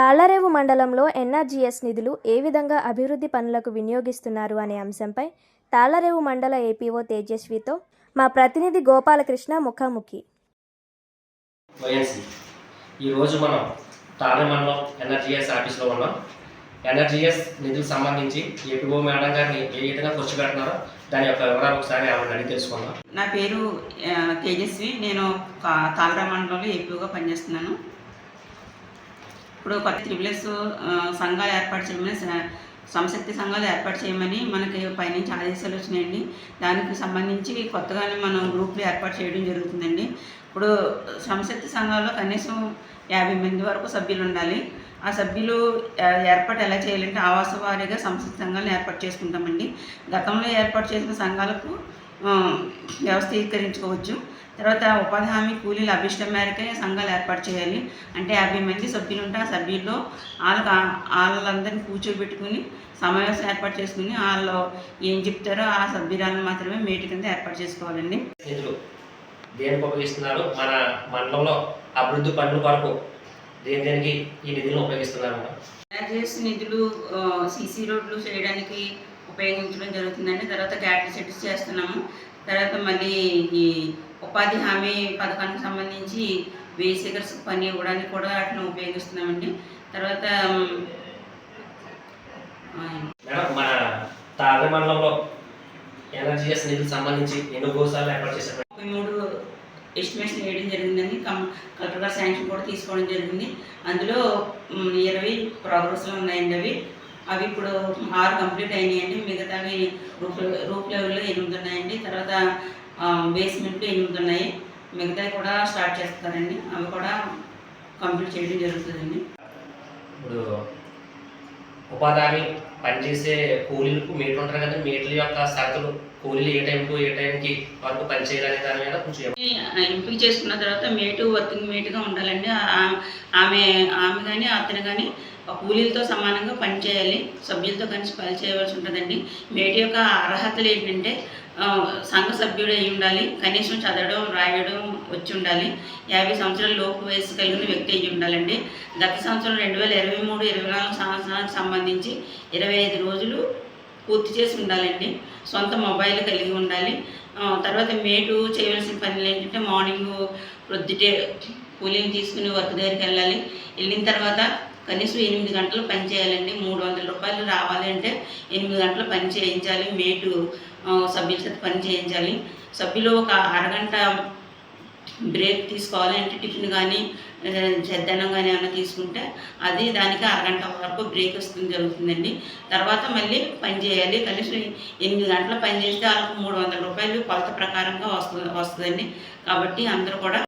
తాళ్ళరేవు మండలంలో ఎన్ఆర్జీఎస్ నిధులు ఏ విధంగా అభివృద్ధి పనులకు వినియోగిస్తున్నారు అనే అంశంపై తాళ్ళరేవు మండల ఏపీఓ తేజస్వితో మా ప్రతినిధి గోపాలకృష్ణ ముఖాముఖి. ఈరోజు మనం మండలం ఎన్ఆర్జీఎస్ ఆఫీస్లో ఉన్నాం. ఎన్ఆర్జీఎస్ నిధులకు సంబంధించి ఏపీఓ మేడం గారిని ఏ విధంగా ఖర్చు పెడుతున్నారో దాని యొక్క వివరాలు ఒకసారి అడిగి తెలుసుకుందాం. నా పేరు తేజస్వి. నేను తాళరా మండలంలో ఏపీగా పనిచేస్తున్నాను. ఇప్పుడు కొత్త త్రిబులెస్ సంఘాలు ఏర్పాటు చేయమని సంశక్తి సంఘాలు ఏర్పాటు చేయమని మనకి పైనుంచి ఆదేశాలు వచ్చినాయండి. దానికి సంబంధించి కొత్తగానే మనం గ్రూపులు ఏర్పాటు చేయడం జరుగుతుందండి. ఇప్పుడు సంశక్తి సంఘాల్లో కనీసం యాభై మంది వరకు సభ్యులు ఉండాలి. ఆ సభ్యులు ఏర్పాటు ఎలా చేయాలంటే ఆవాస వారీగా సంస్థ సంఘాలను ఏర్పాటు చేసుకుంటామండి. గతంలో ఏర్పాటు చేసిన సంఘాలకు వ్యవస్థీకరించుకోవచ్చు. తర్వాత ఉపాధి హామీ కూలీల అభిష్టం మేరకే సంఘాలు ఏర్పాటు చేయాలి. అంటే యాభై మంది సభ్యులు ఉంటే ఆ సభ్యుల్లో వాళ్ళకి వాళ్ళందరినీ కూర్చోబెట్టుకుని సమావేశం ఏర్పాటు చేసుకుని వాళ్ళు ఏం చెప్తారో ఆ సభ్యురాలను మాత్రమే మేటి కింద ఏర్పాటు చేసుకోవాలండి. నిధులు దేనికి ఉపయోగిస్తున్నారు? మన మండలంలో అభివృద్ధి పనుల కొరకు దేని దేనికి ఈ నిధులను ఉపయోగిస్తున్నారు ఎన్ఆర్జీఎస్ నిధులు సీసీ రోడ్లు చేయడానికి ఉపయోగించడం జరుగుతుందండి. తర్వాత గ్యాటరీ సెట్స్ చేస్తున్నాము. తర్వాత మళ్ళీ ఈ ఉపాధి హామీ పథకానికి సంబంధించి వేసేకర్స్ పని ఇవ్వడానికి కూడా వాటిని ఉపయోగిస్తున్నామండి. తర్వాత ఉమ్, ఆ, మేడం మన తాడే మండలంలో ఎన్ఆర్జీఎస్ నిధులకు సంబంధించి ఎన్ని గోసాలు ఏర్పాటు చేశారు. ముప్పై మూడు ఎస్టిమేషన్ వేయడం జరిగిందండి. కం కలెక్టర్ గారు శాంక్షన్ కూడా తీసుకోవడం జరిగింది. అందులో ఇరవై ప్రోగ్రెస్లో ఉన్నాయండి అవి. అవి ఇప్పుడు ఆరు కంప్లీట్ అయినాయండి. మిగతావి రూప్ రూప్ లెవెల్లో ఎనిమిది ఉన్నాయండి. తర్వాత బేస్మెంట్లో ఎనిమిది ఉన్నాయి. మిగతావి కూడా స్టార్ట్ చేస్తారండి అవి కూడా కంప్లీట్ చేయడం జరుగుతుందండి. ఇప్పుడు ఉపాధి హామీ పనిచేసే కూలీలకు మీటర్ ఉంటారు కదా మీటర్ల యొక్క షరతులు కూలీలు ఏ టైంకు ఏ టైంకి వరకు పనిచేయాలనే దాని మీద కొంచెం. ఎంపిక చేసుకున్న తర్వాత మేటు వర్కింగ్ మేటుగా ఉండాలండి. ఆమె ఆమె కానీ అతను కానీ కూలీలతో సమానంగా పనిచేయాలి సభ్యులతో కలిసి పని చేయవలసి ఉంటుందండి. మేటు యొక్క అర్హతలు ఏంటంటే సంఘ సభ్యుడు అయి ఉండాలి కనీసం చదవడం రాయడం వచ్చి ఉండాలి యాభై సంవత్సరాల లోపు వయసు కలిగిన వ్యక్తి అయి ఉండాలండి. గత సంవత్సరం రెండు వేల ఇరవై మూడు ఇరవై నాలుగు సంవత్సరానికి సంబంధించి ఇరవై ఐదు రోజులు పూర్తి చేసి ఉండాలండి. సొంత మొబైల్ కలిగి ఉండాలి. తర్వాత మేటు చేయవలసిన పనులు ఏంటంటే మార్నింగ్ ప్రొద్దుటే కూలీని తీసుకుని వర్క్ దగ్గరికి వెళ్ళాలి. వెళ్ళిన తర్వాత కనీసం ఎనిమిది గంటలు పని చేయాలండి. మూడు వందల రూపాయలు రావాలి అంటే ఎనిమిది గంటలు పని చేయించాలి. మేటు సభ్యుల చేత పని చేయించాలి. సభ్యులు ఒక అరగంట బ్రేక్ తీసుకోవాలి. అంటే టిఫిన్ కానీ చెద్దన్నం కానీ ఏమైనా తీసుకుంటే అది దానికి అరగంట వరకు బ్రేక్ వస్తుంది జరుగుతుందండి. తర్వాత మళ్ళీ పని చేయాలి. కనీసం ఎనిమిది గంటలు పని చేస్తే వాళ్ళకు మూడు వందల రూపాయలు కొలత ప్రకారంగా వస్తుంది వస్తుందండి. కాబట్టి అందరూ కూడా